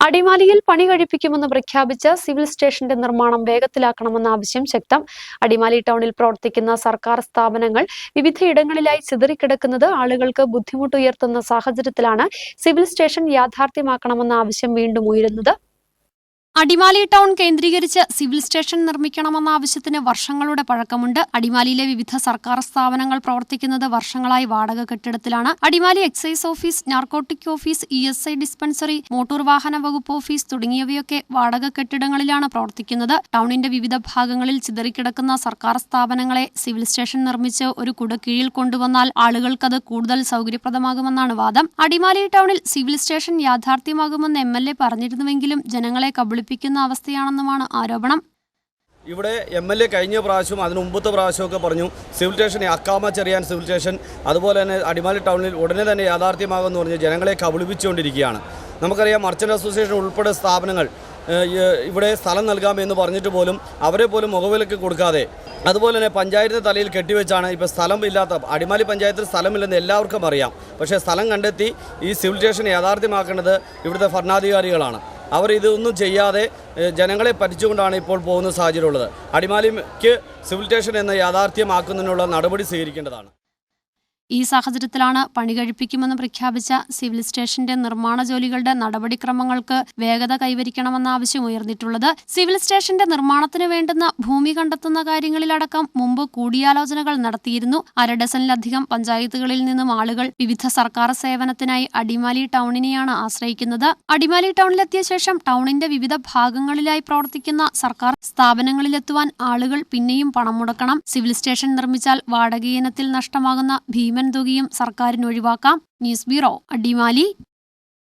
അടിമാലിയിൽ പണി കഴിപ്പിക്കുമെന്ന് പ്രഖ്യാപിച്ച സിവിൽ സ്റ്റേഷന്റെ നിർമ്മാണം വേഗത്തിലാക്കണമെന്ന ആവശ്യം ശക്തം. അടിമാലി ടൗണിൽ പ്രവർത്തിക്കുന്ന സർക്കാർ സ്ഥാപനങ്ങൾ വിവിധയിടങ്ങളിലായി ചിതറിക്കിടക്കുന്നത് ആളുകൾക്ക് ബുദ്ധിമുട്ടുയർത്തുന്ന സാഹചര്യത്തിലാണ് സിവിൽ സ്റ്റേഷൻ യാഥാർത്ഥ്യമാക്കണമെന്ന ആവശ്യം വീണ്ടും ഉയരുന്നത്. അടിമാലി ടൗൺ കേന്ദ്രീകരിച്ച് സിവിൽ സ്റ്റേഷൻ നിർമ്മിക്കണമെന്ന ആവശ്യത്തിന് വർഷങ്ങളുടെ പഴക്കമുണ്ട്. അടിമാലിയിലെ വിവിധ സർക്കാർ സ്ഥാപനങ്ങൾ പ്രവർത്തിക്കുന്നത് വർഷങ്ങളായി വാടക കെട്ടിടത്തിലാണ്. Adimali excise office narcotic office E S I dispensary motor വാഹന വകുപ്പ് ഓഫീസ് തുടങ്ങിയവയൊക്കെ വാടക കെട്ടിടങ്ങളിലാണ് പ്രവർത്തിക്കുന്നത്. ടൗണിന്റെ വിവിധ ഭാഗങ്ങളിൽ ചിതറിക്കിടക്കുന്ന സർക്കാർ സ്ഥാപനങ്ങളെ സിവിൽ സ്റ്റേഷൻ നിർമ്മിച്ച് ഒരു കുടക്കീഴിൽ കൊണ്ടുവന്നാൽ ആളുകൾക്കത് കൂടുതൽ സൗകര്യപ്രദമാകുമെന്നാണ് വാദം. അടിമാലി ടൗണിൽ സിവിൽ സ്റ്റേഷൻ യാഥാർത്ഥ്യമാകുമെന്ന് എം എൽ എ പറഞ്ഞിരുന്നുവെങ്കിലും ജനങ്ങളെ കബളിപ്പിക്കുന്ന അവസ്ഥയാണെന്നുമാണ് ആരോപണം. ഇവിടെ എം എൽ എ കഴിഞ്ഞ പ്രാവശ്യവും അതിന് മുമ്പത്തെ പ്രാവശ്യമൊക്കെ പറഞ്ഞു civil station Akkamma Cheriyan civil station അതുപോലെ തന്നെ അടിമാലി ടൗണിൽ ഉടനെ തന്നെ യാഥാർത്ഥ്യമാകുമെന്ന് പറഞ്ഞ് ജനങ്ങളെ കബളിപ്പിച്ചുകൊണ്ടിരിക്കുകയാണ് നമുക്കറിയാം മർച്ചന്റ് അസോസിയേഷൻ ഉൾപ്പെടെ സ്ഥാപനങ്ങൾ ഇവിടെ സ്ഥലം നൽകാമെന്ന് പറഞ്ഞിട്ട് പോലും അവരെ പോലും മുഖവിലക്ക് കൊടുക്കാതെ അതുപോലെ തന്നെ പഞ്ചായത്തിന്റെ തലയിൽ കെട്ടിവെച്ചാണ് ഇപ്പോൾ സ്ഥലം ഇല്ലാത്ത അടിമാലി പഞ്ചായത്തിൽ സ്ഥലമില്ലെന്ന് എല്ലാവർക്കും അറിയാം. പക്ഷേ സ്ഥലം കണ്ടെത്തി ഈ സിവിൽ സ്റ്റേഷൻ യാഥാർത്ഥ്യമാക്കേണ്ടത് ഇവിടുത്തെ ഭരണാധികാരികളാണ്. അവർ ഇതൊന്നും ചെയ്യാതെ ജനങ്ങളെ പറ്റിച്ചുകൊണ്ടാണ് ഇപ്പോൾ പോകുന്ന സാഹചര്യമുള്ളത്. അടിമാലിക്ക് സിവിൽ സ്റ്റേഷൻ എന്ന യാഥാർത്ഥ്യമാക്കുന്നതിനുള്ള നടപടി സ്വീകരിക്കേണ്ടതാണ്. ഈ സാഹചര്യത്തിലാണ് പണി കഴിപ്പിക്കുമെന്ന് പ്രഖ്യാപിച്ച സിവിൽ സ്റ്റേഷന്റെ നിർമ്മാണ ജോലികളുടെ നടപടിക്രമങ്ങൾക്ക് വേഗത കൈവരിക്കണമെന്ന ആവശ്യം ഉയർന്നിട്ടുള്ളത്. സിവിൽ സ്റ്റേഷന്റെ നിർമ്മാണത്തിന് വേണ്ടുന്ന ഭൂമി കണ്ടെത്തുന്ന കാര്യങ്ങളിലടക്കം മുമ്പ് കൂടിയാലോചനകൾ നടത്തിയിരുന്നു. അര ഡസനിലധികം പഞ്ചായത്തുകളിൽ നിന്നും ആളുകൾ വിവിധ സർക്കാർ സേവനത്തിനായി അടിമാലി ടൗണിനെയാണ് ആശ്രയിക്കുന്നത്. അടിമാലി ടൗണിലെത്തിയ ശേഷം ടൗണിന്റെ വിവിധ ഭാഗങ്ങളിലായി പ്രവർത്തിക്കുന്ന സർക്കാർ സ്ഥാപനങ്ങളിലെത്തുവാൻ ആളുകൾ പിന്നെയും പണം മുടക്കണം. സിവിൽ സ്റ്റേഷൻ നിർമ്മിച്ചാൽ വാടകയിനത്തിൽ നഷ്ടമാകുന്ന ഭീമൻ തുകയും സർക്കാരിന് ഒഴിവാക്കാം ന്യൂസ് ബ്യൂറോ അടിമാലി